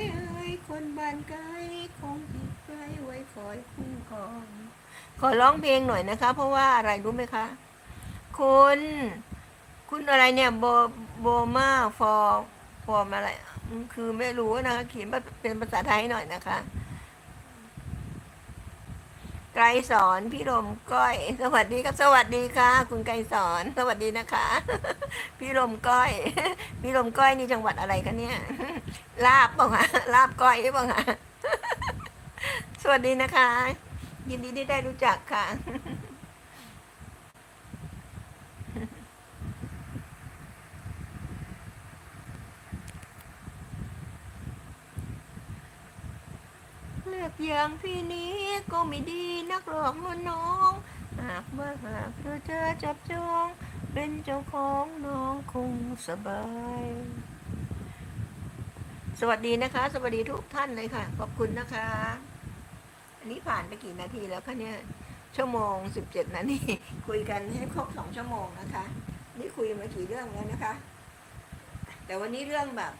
ยเอ้ยคนบ้านไกลคงผิดไกลไว้คอยคุ้มครองขอร้องเพลงหน่อยนะคะ เพราะว่าอะไรรู้ไหมคะคุณคุณอะไรเนี่ยโบโบมาฟอร์ฟอร์มอะไร คือไม่รู้นะคะเขียนเป็นภาษาไทยหน่อยนะคะ ไกรสอนพี่ลมก้อย สวัสดีครับสวัสดีค่ะ คุณไกรสอนสวัสดีนะคะ พี่ลมก้อย พี่ลมก้อยนี่จังหวัดอะไรคะเนี่ยลาบป่ะคะลาบก้อยป่ะคะสวัสดีนะคะ ยินดีที่ได้รู้จักค่ะ เลือกอย่างพี่นี้ก็ไม่ดีนักหรอกนะน้อง หากว่าหากเธอเจอจับจองเป็นเจ้าของน้องคงสบาย สวัสดีนะคะ สวัสดีทุกท่านเลยค่ะ ขอบคุณนะคะ อันนี้ผ่านไปกี่นาทีแล้วคะเนี่ย ชั่วโมงสิบเจ็ดนาทีคุยกันให้ครบสองชั่วโมงนะคะ นี่คุยมากี่เรื่องแล้วนะคะ แต่วันนี้เรื่องแบบ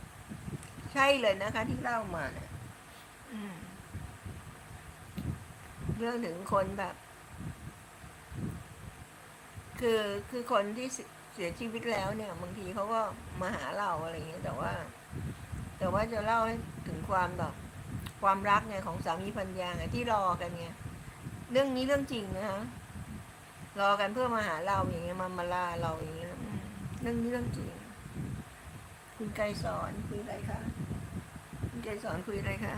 ใช่เลยนะคะที่เล่ามาเนี่ย อืม เรื่องถึงคนแบบ คือคือคนที่เสียชีวิตแล้วเนี่ย บางทีเขาก็มาหาเราอะไรอย่างเงี้ยแต่ว่า แต่ว่าจะเล่าให้ถึงความแบบความรักไงของสามีภรรยาไงที่รอกันไงเรื่องนี้เรื่องจริงนะคะรอกันเพื่อมาหาเราอย่างเงี้ยมามาลาเราอย่างเงี้ยเรื่องนี้เรื่องจริง คุณไกรสอนคุยอะไรคะคุณไกรสอนคุยอะไรคะ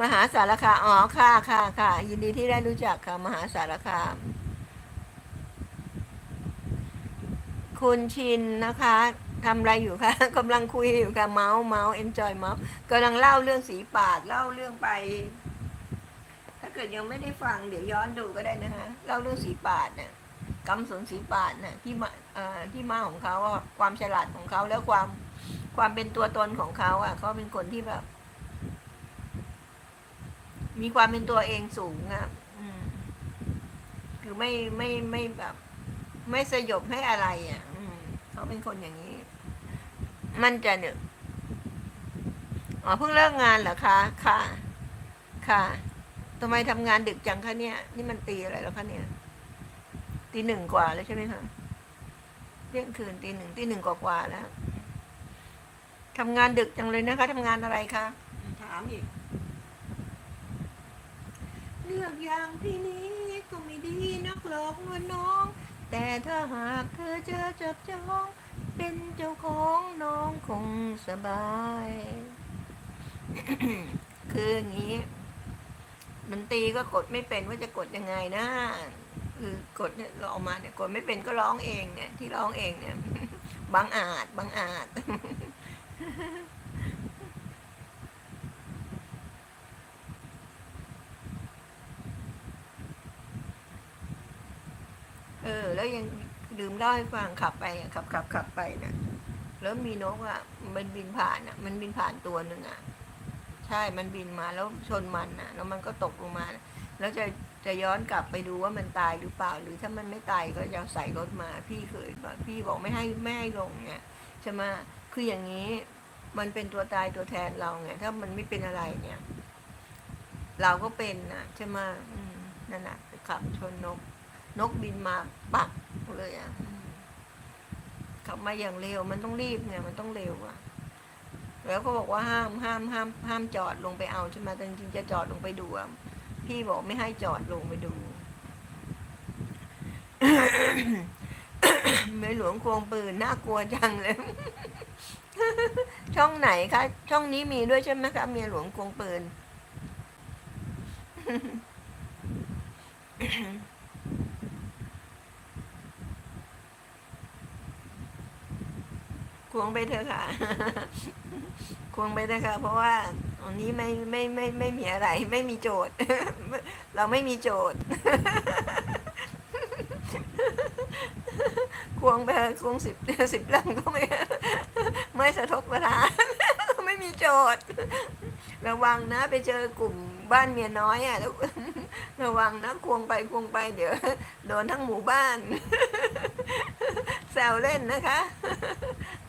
มหาสารคามอ๋อค่ะค่ะค่ะ ยินดีที่ได้รู้จักค่ะ มหาสารคาม คุณชินนะคะทำอะไรอยู่คะกำลังคุยอยู่ค่ะเมาส์เมาส์เอนจอยเมาส์กำลังเล่าเรื่องสีปาดเล่าเรื่องไป ถ้าเกิดยังไม่ได้ฟังเดี๋ยวย้อนดูก็ได้นะคะเล่าเรื่องสีปาดเนี่ยกำสนสีปาดเนี่ยที่มาที่มาของเขาอะความฉลาดของเขาแล้วความความเป็นตัวตนของเขาอะเขาเป็นคนที่แบบ มีความเป็นตัวเองสูงอะอืมคือไม่ไม่ไม่แบบ ไม่สยบให้อะไรอะเขาเป็นคนอย่างนี้ มันจะเนี่ยอ๋อเพิ่งเลิกงานเหรอคะ ค่ะ ค่ะทำไมทำงานดึกจังคะเนี่ย นี่มันตีอะไรแล้วคะเนี่ยตีหนึ่งกว่าแล้วใช่ไหมคะเที่ยงคืนตีหนึ่งตีหนึ่งกว่ากว่าแล้วทำงานดึกจังเลยนะคะทำงานอะไรคะถามอีก กอย่างพี่นี้ก็ไม่ดีนักหรอกนะน้อง แต่ถ้าหากเธอเจอจับจองเป็นเจ้าของน้องคงสบาย คืออย่างนี้ดนตรีก็กดไม่เป็นว่าจะกดยังไงนะคือกดเนี่ยเราออกมาเนี่ยกดไม่เป็นก็ร้องเองเนี่ยที่ร้องเองเนี่ยบางอาจบางอาจ เออ แล้วยังลืมเล่าให้ฟังขับไปอะขับขับขับไปเนี่ยแล้วมีนกอะ มันบินผ่านอะ มันบินผ่านตัวหนึ่งอะ ใช่มันบินมาแล้วชนมันอะ แล้วมันก็ตกลงมา แล้วจะจะย้อนกลับไปดูว่ามันตายหรือเปล่า หรือถ้ามันไม่ตายก็จะใส่รถมา พี่เคยพี่บอกไม่ให้ไม่ให้ลงเนี่ยใช่ไหมคืออย่างนี้ มันเป็นตัวตายตัวแทนเราไงถ้ามันไม่เป็นอะไรเนี่ย เราก็เป็นนะใช่ไหมอืมนั่นน่ะขับชนนก นกบินมาปักเลยอะอืมขับมาอย่างเร็ว มันต้องรีบไงมันต้องเร็วอะ แล้วก็บอกว่าห้ามห้ามห้ามห้ามจอดลงไปเอาใช่ไหมแต่จริงจะจอดลงไปดูอะพี่บอกไม่ให้จอดลงไปดูเมยหลวงควงปืนน่ากลัวจังเลย ช่องไหนคะ ช่องนี้มีด้วยใช่ไหมคะเมียหลวงควงปืน ควงไปเถอะค่ะ ควงไปเถอะค่ะ เพราะว่าอันนี้ไม่ไม่ไม่ไม่มีอะไร ไม่มีโจทย์ เราไม่มีโจทย์ ควงไปควงสิบสิบเรื่องก็ไม่ไม่สะทกประทานไม่มีโจทย์ ระวังนะ ไปเจอกลุ่มบ้านเมียน้อยอะระวังนะควงไปควงไปเดี๋ยวโดนทั้งหมู่บ้านแซวเล่นนะคะ